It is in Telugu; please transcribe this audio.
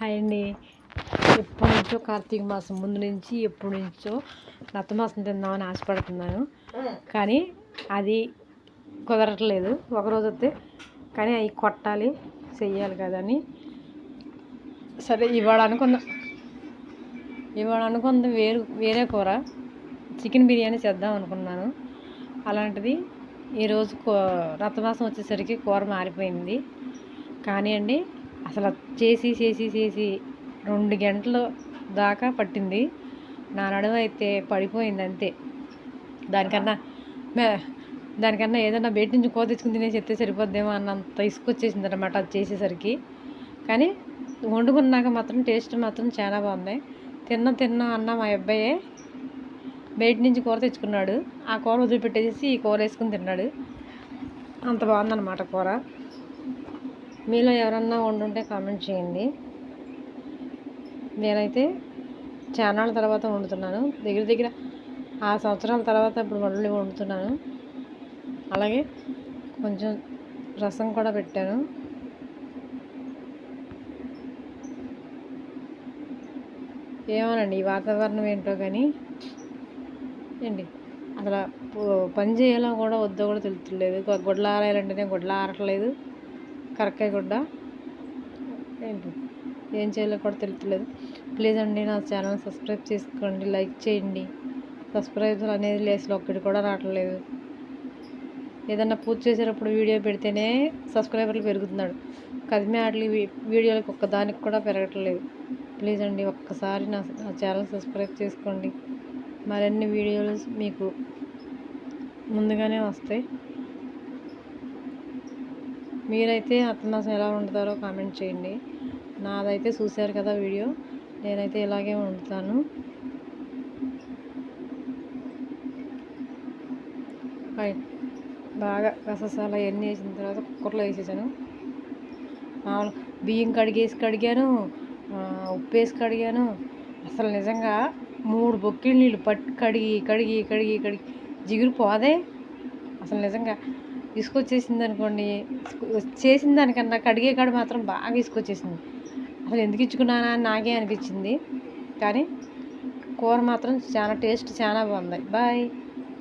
హాయ్ అండి. ఎప్పటి నుంచో కార్తీక మాసం ముందు నుంచి ఎప్పటి నుంచో నత్తమాసం తిందామని ఆశపడుతున్నాను. కానీ అది కుదరట్లేదు. ఒకరోజు వస్తే కానీ అవి కొట్టాలి చెయ్యాలి కదా అని. సరే ఇవాళ అనుకున్న ఇవాళ అనుకున్నది వేరు వేరే కూర. చికెన్ బిర్యానీ చేద్దాం అనుకున్నాను. అలాంటిది ఈరోజు కూ రథమాసం వచ్చేసరికి కూర మారిపోయింది. కానీ అండి అసలు చేసి చేసి చేసి రెండు గంటలు దాకా పట్టింది. నా నడుము అయితే పడిపోయింది అంతే. దానికన్నా మే దానికన్నా ఏదైనా బయట నుంచి కో తెచ్చుకుని తినేసి ఎత్తే సరిపోద్దేమో అన్నంత ఇసుకొచ్చేసింది అనమాట అది చేసేసరికి. కానీ వండుకున్నాక మాత్రం టేస్ట్ మాత్రం చాలా బాగుంది. తిన్న తిన్న అన్న మా అబ్బాయే బయట నుంచి కూర తెచ్చుకున్నాడు. ఆ కూర వదిలిపెట్టేసి ఈ కూర వేసుకుని తిన్నాడు. అంత బాగుందన్నమాట కూర. మీలో ఎవరన్నా వండుంటే కామెంట్ చేయండి. నేనైతే చానాళ్ళ తర్వాత వండుతున్నాను. దగ్గర దగ్గర ఆ సంవత్సరాల తర్వాత ఇప్పుడు మళ్ళీ వండుతున్నాను. అలాగే కొంచెం రసం కూడా పెట్టాను. ఏమోనండి ఈ వాతావరణం ఏంటో కానీ ఏంటి? అసలు పని చేయాలో కూడా వద్దో కూడా తెలుతులేదు గొడ్ల ఆరాయాలంటేనే గొడ్ల ఆరట్లేదు కరక్కాయ గుడ్డ. ఏంటి? ఏం చేయాలో కూడా తెలుస్తలేదు ప్లీజ్ అండి నా ఛానల్ సబ్స్క్రైబ్ చేసుకోండి లైక్ చేయండి. సబ్స్క్రైబర్ అనేది లేసులు ఒక్కటి కూడా రావట్లేదు. ఏదన్నా పూజ చేసేటప్పుడు వీడియో పెడితేనే సబ్స్క్రైబర్లు పెరుగుతున్నాడు. కదిమే ఆటలు వీడియోలకు ఒక్కదానికి కూడా పెరగట్లేదు. ప్లీజ్ అండి ఒక్కసారి నా ఛానల్ సబ్స్క్రైబ్ చేసుకోండి. మరిన్ని వీడియోలు మీకు ముందుగానే వస్తాయి. మీరైతే అత్తనాసం ఎలా వండుతారో కామెంట్ చేయండి. నాదైతే చూశారు కదా వీడియో. నేనైతే ఇలాగే వండుతాను. బాగా గససాలు ఎన్ని వేసిన తర్వాత కుక్కర్లో వేసేసాను. మామూలు బియ్యం కడిగేసి కడిగాను ఉప్పు వేసి కడిగాను. అసలు నిజంగా మూడు బొక్కిళ్ళు నీళ్ళు పట్టి కడిగి కడిగి కడిగి కడిగి జిగురు పోదే. అసలు నిజంగా తీసుకొచ్చేసింది అనుకోండి చేసిన దానికన్నా కడిగే కాడ మాత్రం బాగా తీసుకొచ్చేసింది. అసలు ఎందుకు ఇచ్చుకున్నానా అని నాకే అనిపించింది. కానీ కూర మాత్రం చాలా టేస్ట్ చాలా బాగుంది. బాయ్.